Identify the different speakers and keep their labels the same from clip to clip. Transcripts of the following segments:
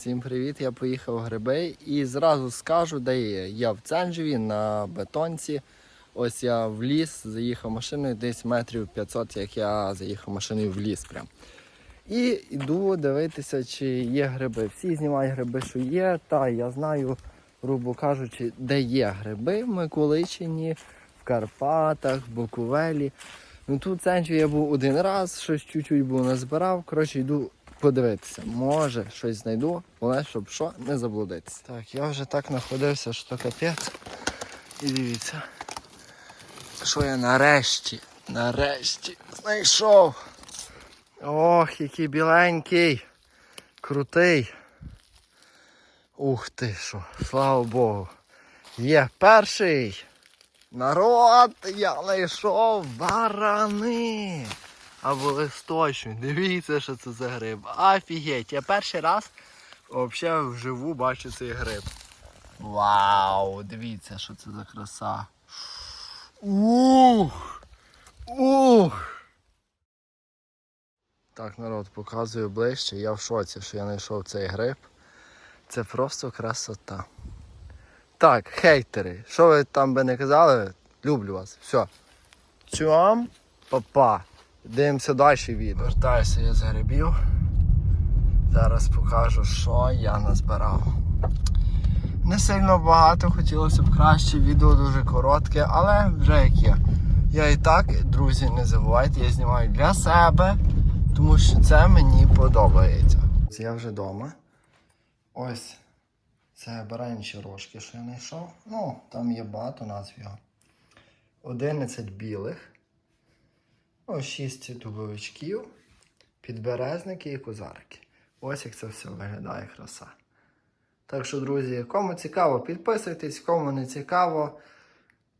Speaker 1: Всім привіт! Я поїхав в гриби і зразу скажу, де я. Я в Ценжеві на бетонці. Ось я в ліс заїхав машиною десь метрів 500, як я заїхав машиною в ліс. Прям. І йду дивитися, чи є гриби. Всі знімають гриби, що є. Та я знаю, грубо кажучи, де є гриби в Миколичині, в Карпатах, в Буковелі. Ну тут в Ценжеві я був один раз, щось чуть-чуть був назбирав. Коротше, йду подивитися. Може, щось знайду, але щоб що, не заблудитися. Так, я вже так знаходився, що капець. І дивіться. Що я нарешті, нарешті знайшов. Ох, який біленький, крутий. Ух ти що, слава Богу. Є перший. Народ, я знайшов барани. Або листочні. Дивіться, що це за гриб. Офігеть, я перший раз взагалі вживу бачу цей гриб. Вау, дивіться, що це за краса. Ух! Ух! Так, народ, показую ближче. Я в шоці, що я знайшов цей гриб. Це просто красота. Так, хейтери, що ви там би не казали, люблю вас. Все. Цьом, папа. Дивимося далі відео. Вертаюся я з грибів. Зараз покажу, що я назбирав. Не сильно багато, хотілося б краще, відео дуже коротке, але вже як є. Я і так, друзі, не забувайте, я знімаю для себе, тому що це мені подобається. Я вже вдома. Ось це баранчі рожки, що я знайшов. Ну, там є багато назв його. 11 білих. Ось 6 дубовичків, підберезники і козарики. Ось як це все виглядає краса. Так що, друзі, кому цікаво, підписуйтесь, кому не цікаво,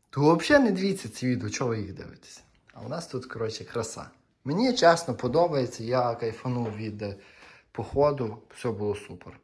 Speaker 1: то взагалі не дивіться ці відео, чого ви їх дивитесь. А у нас тут, коротше, краса. Мені чесно подобається, я кайфанув від е, походу, все було супер.